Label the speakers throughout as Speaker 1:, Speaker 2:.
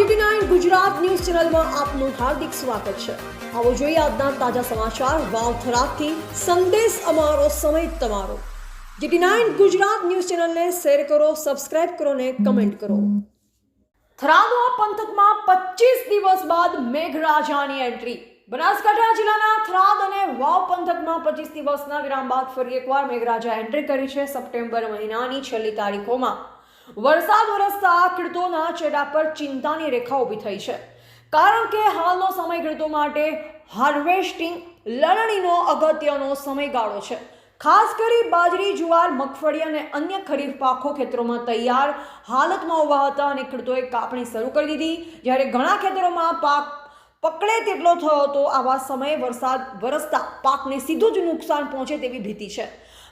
Speaker 1: GT Gujarat news ચેનલમાં આપનું હાર્દિક સ્વાગત છે. આવો જોઈએ આજના તાજા સમાચાર વાવ થરાદથી. સંદેશ અમારો, સમય તમારો. જીટી ગુજરાત ન્યૂઝ ચેનલને શેર કરો, સબસ્ક્રાઇબ કરો ને કમેન્ટ કરો. થરાદવા પંથકમાં પચીસ દિવસ બાદ મેઘરાજાની એન્ટ્રી. બનાસકાંઠા જિલ્લાના થરાદ અને વાવ પંથકમાં પચીસ દિવસના વિરામ બાદ ફરી એકવાર મેઘરાજા એન્ટ્રી કરી છે સપ્ટેમ્બર મહિનાની છેલ્લી તારીખોમાં. વરસાદ વરસતા ખેડૂતોના ચહેરા પર ચિંતાની રેખા ઊભી થઈ છે. કારણ કે હાલનો સમય ખેડૂતો માટે હાર્વેસ્ટિંગ, લણણીનો અગત્યનો સમયગાળો છે. ખાસ કરી બાજરી, જુવાર, મગફળી અને અન્ય ખરીફ પાકો ખેતરોમાં તૈયાર હાલતમાં ઊભા હતા અને ખેડૂતોએ કાપણી શરૂ કરી દીધી. જ્યારે ઘણા ખેતરોમાં પાક પકડે તેટલો થયો હતો આવા સમયે વરસાદ વરસતા પાકને સીધું જ નુકસાન પહોંચે તેવી ભીતિ છે.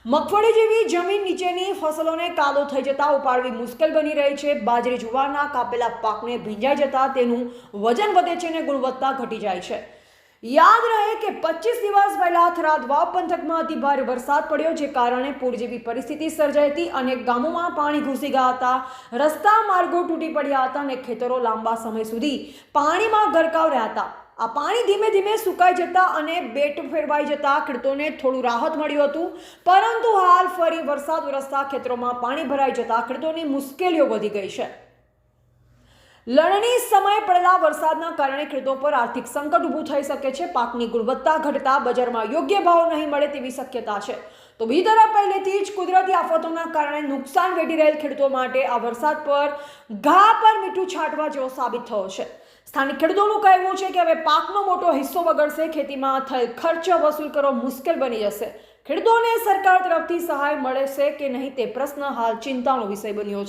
Speaker 1: મગફળી જેવી જમીન નીચેની ફસલોને કાદો થઈ જતા ઉપાડવી મુશ્કેલ બની રહી છે. બાજરી જુવારના કાપેલા પાકને ભીંજાઈ જતા તેનું વજન વધે છે અને ગુણવત્તા ઘટી જાય છે. યાદ રહે કે પચીસ દિવસ પહેલા થરાદ વાવ પંથકમાં અતિ ભારે વરસાદ પડ્યો, જે કારણે પૂર જેવી પરિસ્થિતિ સર્જાઈ હતી અનેક ગામોમાં પાણી ઘૂસી ગયા હતા. રસ્તા માર્ગો તૂટી પડ્યા હતા અને ખેતરો લાંબા સમય સુધી પાણીમાં ગરકાવ રહ્યા હતા. આ પાણી ધીમે ધીમે સુકાઈ જતા અને બેટ ફેરવાઈ જતા ખેડૂતોને થોડું રાહત મળ્યું હતું. પરંતુ હાલ ફરી વરસાદ વરસતા ખેતરોમાં પાણી ભરાઈ જતા ખેડૂતોની મુશ્કેલીઓ વધી ગઈ છે. લણણી સમયે પડેલા વરસાદના કારણે ખેડૂતો પર આર્થિક સંકટ ઊભું થઈ શકે છે. પાકની ગુણવત્તા ઘટતા બજારમાં યોગ્ય ભાવ નહીં મળે તેવી શક્યતા છે. તો બીજી પહેલેથી જ કુદરતી આફતોના કારણે નુકસાન વેઠી રહેલ ખેડૂતો માટે આ વરસાદ પર ઘા પર મીઠું છાંટવા જેવો સાબિત થયો છે. સ્થાનિક ખેડૂતોનું કહેવું છે કે હવે પાકનો મોટો હિસ્સો બગડશે, ખેતીમાં થયેલ ખર્ચ વસૂલ કરવો મુશ્કેલ બની જશે. ખેડૂતોને સરકાર તરફથી સહાય મળે છે કે નહીં તે પ્રશ્ન હાલ ચિંતાનો વિષય બન્યો છે.